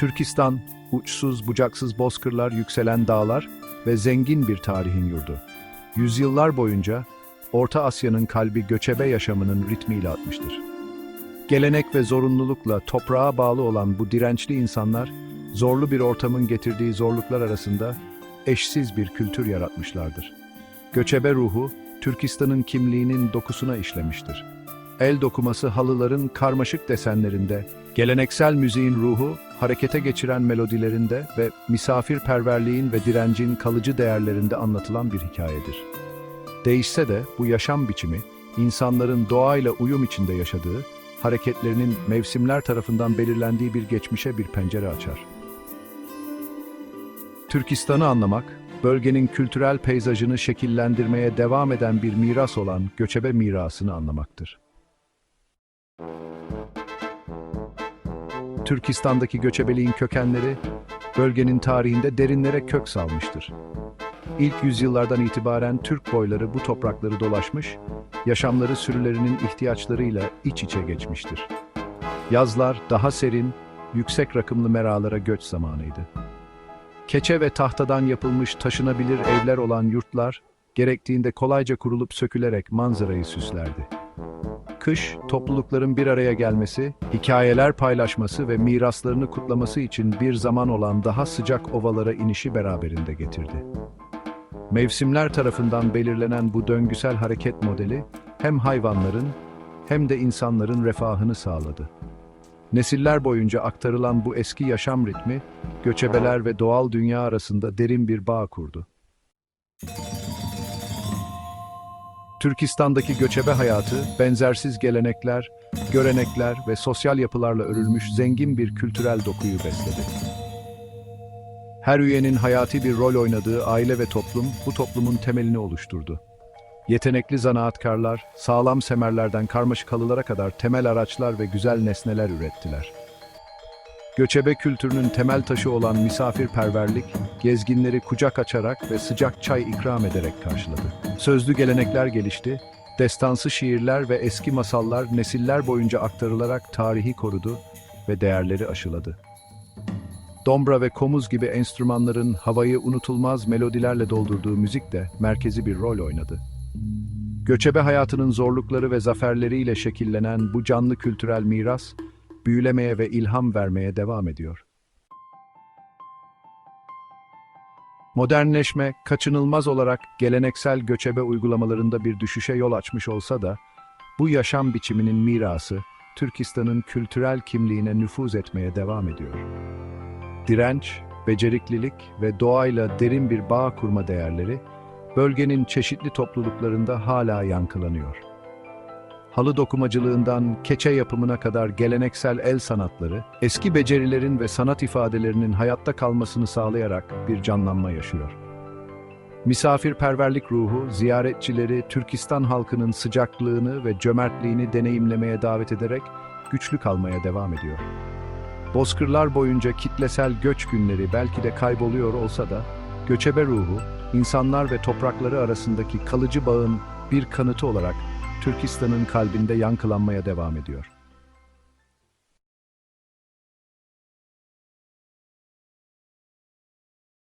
Türkistan, uçsuz bucaksız bozkırlar, yükselen dağlar ve zengin bir tarihin yurdu. Yüzyıllar boyunca Orta Asya'nın kalbi göçebe yaşamının ritmiyle atmıştır. Gelenek ve zorunlulukla toprağa bağlı olan bu dirençli insanlar, zorlu bir ortamın getirdiği zorluklar arasında eşsiz bir kültür yaratmışlardır. Göçebe ruhu, Türkistan'ın kimliğinin dokusuna işlemiştir. El dokuması halıların karmaşık desenlerinde, geleneksel müziğin ruhu, harekete geçiren melodilerinde ve misafirperverliğin ve direncin kalıcı değerlerinde anlatılan bir hikayedir. Değişse de bu yaşam biçimi, insanların doğayla uyum içinde yaşadığı, hareketlerinin mevsimler tarafından belirlendiği bir geçmişe bir pencere açar. Türkistan'ı anlamak, bölgenin kültürel peyzajını şekillendirmeye devam eden bir miras olan göçebe mirasını anlamaktır. Türkistan'daki göçebeliğin kökenleri, bölgenin tarihinde derinlere kök salmıştır. İlk yüzyıllardan itibaren Türk boyları bu toprakları dolaşmış, yaşamları sürülerinin ihtiyaçlarıyla iç içe geçmiştir. Yazlar daha serin, yüksek rakımlı meralara göç zamanıydı. Keçe ve tahtadan yapılmış taşınabilir evler olan yurtlar, gerektiğinde kolayca kurulup sökülerek manzarayı süslerdi. Kış, toplulukların bir araya gelmesi, hikayeler paylaşması ve miraslarını kutlaması için bir zaman olan daha sıcak ovalara inişi beraberinde getirdi. Mevsimler tarafından belirlenen bu döngüsel hareket modeli, hem hayvanların hem de insanların refahını sağladı. Nesiller boyunca aktarılan bu eski yaşam ritmi, göçebeler ve doğal dünya arasında derin bir bağ kurdu. Türkistan'daki göçebe hayatı, benzersiz gelenekler, görenekler ve sosyal yapılarla örülmüş zengin bir kültürel dokuyu besledi. Her üyenin hayati bir rol oynadığı aile ve toplum, bu toplumun temelini oluşturdu. Yetenekli zanaatkarlar, sağlam semerlerden karmaşık halılara kadar temel araçlar ve güzel nesneler ürettiler. Göçebe kültürünün temel taşı olan misafirperverlik, gezginleri kucak açarak ve sıcak çay ikram ederek karşıladı. Sözlü gelenekler gelişti, destansı şiirler ve eski masallar nesiller boyunca aktarılarak tarihi korudu ve değerleri aşıladı. Dombra ve komuz gibi enstrümanların havayı unutulmaz melodilerle doldurduğu müzik de merkezi bir rol oynadı. Göçebe hayatının zorlukları ve zaferleriyle şekillenen bu canlı kültürel miras, büyülemeye ve ilham vermeye devam ediyor. Modernleşme, kaçınılmaz olarak geleneksel göçebe uygulamalarında bir düşüşe yol açmış olsa da, bu yaşam biçiminin mirası, Türkistan'ın kültürel kimliğine nüfuz etmeye devam ediyor. Direnç, beceriklilik ve doğayla derin bir bağ kurma değerleri, bölgenin çeşitli topluluklarında hala yankılanıyor. Halı dokumacılığından keçe yapımına kadar geleneksel el sanatları, eski becerilerin ve sanat ifadelerinin hayatta kalmasını sağlayarak bir canlanma yaşıyor. Misafirperverlik ruhu, ziyaretçileri Türkistan halkının sıcaklığını ve cömertliğini deneyimlemeye davet ederek güçlü kalmaya devam ediyor. Bozkırlar boyunca kitlesel göç günleri belki de kayboluyor olsa da, göçebe ruhu, insanlar ve toprakları arasındaki kalıcı bağın bir kanıtı olarak Türkistan'ın kalbinde yankılanmaya devam ediyor.